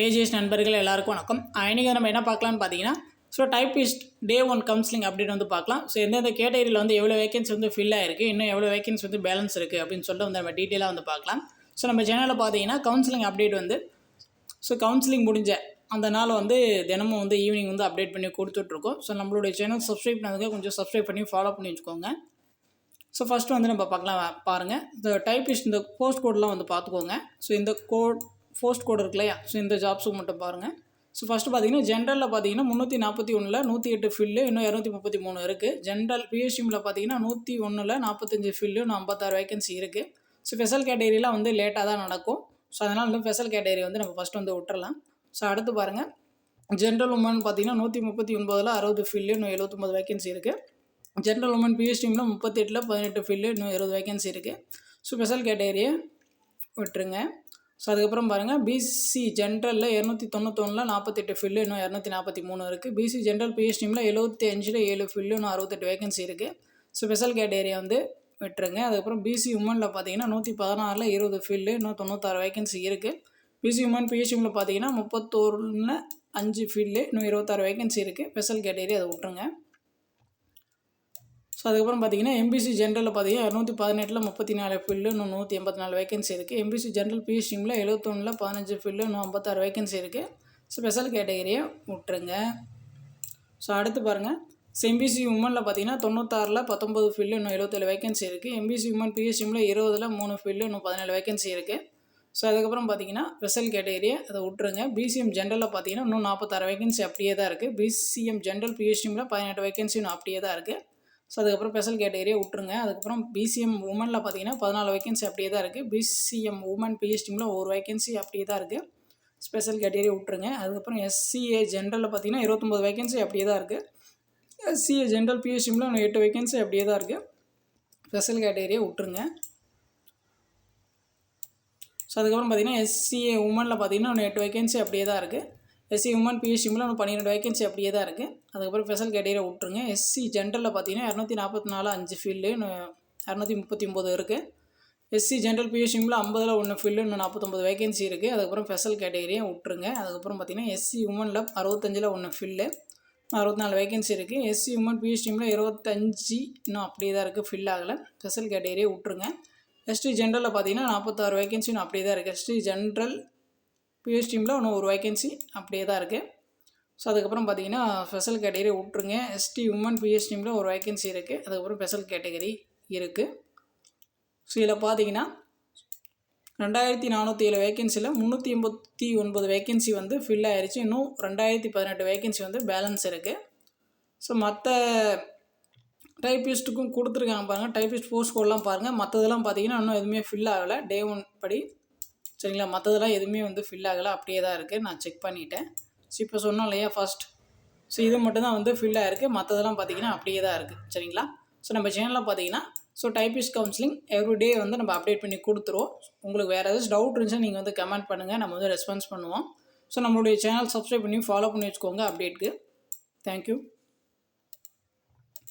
AGS நண்பர்கள் எல்லாருக்கும் வணக்கம். இன்றைக்கி நம்ம என்ன பார்க்கலாம்னு பார்த்தீங்கன்னா so typist day one counselling அப்படின்னு வந்து பார்க்கலாம். ஸோ எந்தெந்த கேட்டகரியில் வந்து எவ்வளோ வேகன்சி வந்து ஃபில் ஆயிருக்கு இன்னும் எவ்வளோ வேகன்சி வந்து பேலன்ஸ் இருக்குது அப்படின்னு சொல்லிட்டு வந்து நம்ம டீட்டெயிலாக வந்து பார்க்கலாம். ஸோ நம்ம சேனலில் பார்த்தீங்கன்னா கவுன்சிலிங் அப்டேட் வந்து ஸோ கவுன்சிலிங் முடிஞ்ச அந்த நாள் வந்து தினமும் வந்து ஈவினிங் வந்து அப்டேட் பண்ணி கொடுத்துட்ருக்கோம். ஸோ நம்மளுடைய சேனல் சப்ஸ்கிரைப் பண்ணதுக்கு கொஞ்சம் சப்ஸ்கிரைப் பண்ணி ஃபாலோ பண்ணி வச்சுக்கோங்க. ஸோ ஃபஸ்ட்டு வந்து நம்ம பார்க்கலாம் பாருங்கள் இந்த டைப்பிஸ்ட் இந்த போஸ்ட் கோட்லாம் வந்து பார்த்துக்கோங்க. ஸோ இந்த கோட் போஸ்ட் கோட் இருக்கு இல்லையா? ஸோ இந்த ஜாப்ஸுக்கு மட்டும் பாருங்கள் ஸோ ஃபஸ்ட்டு பார்த்தீங்கன்னா ஜென்ரலில் பார்த்தீங்கன்னா முந்நூற்றி நாற்பத்தி ஒன்றில் நூற்றி எட்டு ஃபில்லு இன்னும் இரநூத்தி முப்பத்தி மூணு இருக்குது ஜென்ரல் பிஎஸ்சிமில் பார்த்தீங்கன்னா நூற்றி ஒன்றில் நாற்பத்தஞ்சு ஃபில்லு இன்னும் ஐம்பத்தாறு வேகன்சி இருக்குது ஸோ ஸ்பெஷல் கேட்டகரியெலாம் வந்து லேட்டாக தான் நடக்கும். ஸோ அதனால் வந்து ஸ்பெஷல் கேட்டகரி வந்து நம்ம ஃபஸ்ட்டு வந்து விட்டுறலாம். ஸோ அடுத்து பாருங்கள் ஜென்ரல் உமன் பார்த்தீங்கன்னா நூற்றி முப்பத்தி ஒன்பதில் அறுபது ஃபில்லு இன்னும் எழுபத்தொம்பது வேகன்சி இருக்குது ஜென்ரல் உமன் பிஎஸ்டிமில் முப்பத்தெட்டில் பதினெட்டு ஃபில்லு இன்னும் இருபது வேகன்சி இருக்குது ஸோ ஸ்பெஷல் கேட்டகரியை விட்டுருங்க. ஸோ அதுக்கப்புறம் பாருங்கள் பிசி ஜென்ரலில் இரநூத்தி தொண்ணூத்தொன்னில் நாற்பத்தெட்டு ஃபில்லு இன்னும் இரநூத்தி நாற்பத்தி மூணு இருக்குது பிசி ஜென்ரல் பிஎஸ்டிமில் எழுபத்தி அஞ்சில் ஏழு ஃபில்லு இன்னும் அறுபத்தெட்டு வேகன்சி இருக்குது ஸோ ஸ்பெஷல் கேட்டகரியை வந்து விட்டுருங்க. அதுக்கப்புறம் பிசி உமனில் பார்த்தீங்கன்னா நூற்றி பதினாறில் இருபது ஃபில்லு இன்னும் தொண்ணூத்தாறு வேகன்சி இருக்குது பிசி உமன் பிஎஸ்டிமில் பார்த்தீங்கன்னா முப்பத்தோருன்னு அஞ்சு ஃபில்லு இன்னும் இருபத்தாறு வேகன்சி இருக்குது ஸ்பெஷல் கேட்டகரி அதை விட்டுருங்க. அதுக்கப்புறம் பார்த்தீங்கன்னா எம்பிசி ஜென்ரலில் பார்த்தீங்கன்னா இரநூத்தி பதினெட்டில் முப்பத்தி நாலு ஃபில்லு இன்னும் நூற்றி எண்பத்தி நாலு வேகன்சி இருக்குது எம்பிசி ஜென்ரல் பிஎஸ் ஸ்ட்ரீமில் எழுபத்தொன்னில் பதினஞ்சு ஃபில்லு இன்னும் ஐம்பத்தாறு வேகன்சி இருக்குது ஸ்பெஷல் கேட்டகரியை விட்டுருங்க. ஸோ அடுத்து பாருங்கள் எம்பிசி உமனில் பார்த்தீங்கன்னா தொண்ணூத்தாறில் பத்தொம்பது ஃபில்லு இன்னும் எழுபத்தேழு வேகன்சி இருக்குது எம்பிசி உமன் பிஎஸ் இருபதில் மூணு ஃபில்லு இன்னும் பதினேழு வேகன்சி இருக்குது ஸோ அதுக்கப்புறம் பார்த்தீங்கன்னா ஸ்பெஷல் கேட்டகரியை அதை விட்டுருங்க. பிசிஎம் ஜென்ரலில் பார்த்தீங்கன்னா இன்னும் நாற்பத்தாறு வேகன்சி அப்படியே தான் இருக்குது பிசிஎம் ஜென்ரல் பிஎஸ் பதினெட்டு வேகன்சி இன்னும் அப்படியே தான் இருக்குது ஸோ அதுக்கப்புறம் ஸ்பெஷல் கேட்டகரியை விட்டுருங்க. அதுக்கப்புறம் பிசிஎம் உமனில் பார்த்தீங்கன்னா பதினாலு வேகன்சி அப்படியே தான் இருக்குது பிசிஎம் உமன் பிஹெச்டிமில் ஒரு வேகன்சி அப்படியே தான் இருக்குது ஸ்பெஷல் கேட்டகரி விட்டுருங்க. அதுக்கப்புறம் எஸ்சிஏ ஜென்ரலில் பார்த்தீங்கன்னா இருபத்தொம்போது வேகன்சி அப்படியே தான் இருக்குது எஸ்சிஏ ஜென்ரல் பிஹெச்டிமில் இன்னும் எட்டு வேகன்சி அப்படியே தான் இருக்குது ஸ்பெஷல் கேட்டகரியை விட்டுருங்க. ஸோ அதுக்கப்புறம் பார்த்தீங்கன்னா எஸ்சிஏ உமனில் பார்த்தீங்கன்னா இன்னும் எட்டு வேகன்சி அப்படியே தான் இருக்குது எஸ்சி உமன் பிஎஸ்சிமில் ஒன்று பன்னிரெண்டு வேகன்சி அப்படியே தான் இருக்குது அதுக்கப்புறம் ஸ்பெஷல் கேட்டகரியை விட்டுருங்க. எஸ்சி ஜென்ரலில் பார்த்தீங்கன்னா இரநூத்தி நாற்பத்தி நாலு அஞ்சு ஃபீல்டு இரநூத்தி முப்பத்தி ஒம்பது இருக்குது எஸ்சி ஜென்ரல் பிஎஸ்சிமில் ஐம்பதில் ஒன்று ஃபீல்டு இன்னும் நாற்பத்தொம்பது வேகன்சி இருக்குது அதுக்கப்புறம் ஸ்பெஷல் கேட்டகரியை விட்டுருங்க. அதுக்கப்புறம் பார்த்தீங்கன்னா எஸ்சி உமனில் அறுபத்தஞ்சில் ஒன்று ஃபில்லு அறுபத்தி நாலு வேகன்சி இருக்குது எஸ்சி உமன் பிஎஸ்டிமில் இருபத்தஞ்சி இன்னும் அப்படியே தான் இருக்குது ஃபில் ஆகலை. ஸ்பெஷல் கேட்டகரியை விட்டுருங்க. எஸ்டி ஜென்ரலில் பார்த்தீங்கன்னா நாற்பத்தாறு வேகன்சி இன்னும் அப்படியே தான் இருக்குது எஸ்டி ஜென்ரல் பிஎஸ் டீமில் இன்னும் ஒரு வேகன்சி அப்படியே தான் இருக்குது ஸோ அதுக்கப்புறம் பார்த்தீங்கன்னா ஸ்பெஷல் கேட்டகரி விட்ருங்க எஸ்டி உமன் பிஎஸ் டீமில் ஒரு வேகன்சி இருக்குது அதுக்கப்புறம் ஸ்பெஷல் கேட்டகரி இருக்குது ஸோ இதில் பார்த்தீங்கன்னா ரெண்டாயிரத்தி நானூற்றி ஏழு வேகன்சியில் முந்நூற்றி எண்பத்தி ஒன்பது வேகன்சி வந்து ஃபில் ஆயிடுச்சு இன்னும் ரெண்டாயிரத்தி பதினெட்டு வேகன்சி வந்து பேலன்ஸ் இருக்குது ஸோ மற்ற டைப்பிஸ்ட்டுக்கும் கொடுத்துருக்காங்க பாருங்கள் டைப்பிஸ்ட் போஸ்ட் கோடெலாம் பாருங்கள் மற்றதெல்லாம் பார்த்தீங்கன்னா இன்னும் எதுவுமே ஃபில் ஆகலை. டே ஒன் படி சரிங்களா? மற்றதெல்லாம் எதுவுமே வந்து ஃபில் ஆகலை. அப்படியே தான் இருக்குது நான் செக் பண்ணிவிட்டேன் ஸோ இப்போ சொன்னோம் இல்லையா ஃபஸ்ட் ஸோ இது மட்டும்தான் வந்து ஃபில் ஆகிருக்கு மற்றதெல்லாம் பார்த்தீங்கன்னா அப்படியே தான் இருக்குது சரிங்களா? ஸோ நம்ம சேனலில் பார்த்தீங்கன்னா so typist counselling every day வந்து நம்ம அப்டேட் பண்ணி கொடுத்துருவோம். உங்களுக்கு வேறு ஏதாச்சும் டவுட் இருந்துச்சுன்னா நீங்கள் வந்து கமெண்ட் பண்ணுங்கள் நம்ம வந்து ரெஸ்பான்ஸ் பண்ணுவோம். ஸோ நம்மளுடைய சேனல் சப்ஸ்கிரைப் பண்ணி ஃபாலோ பண்ணி வச்சுக்கோங்க அப்டேட்டுக்கு தேங்க்யூ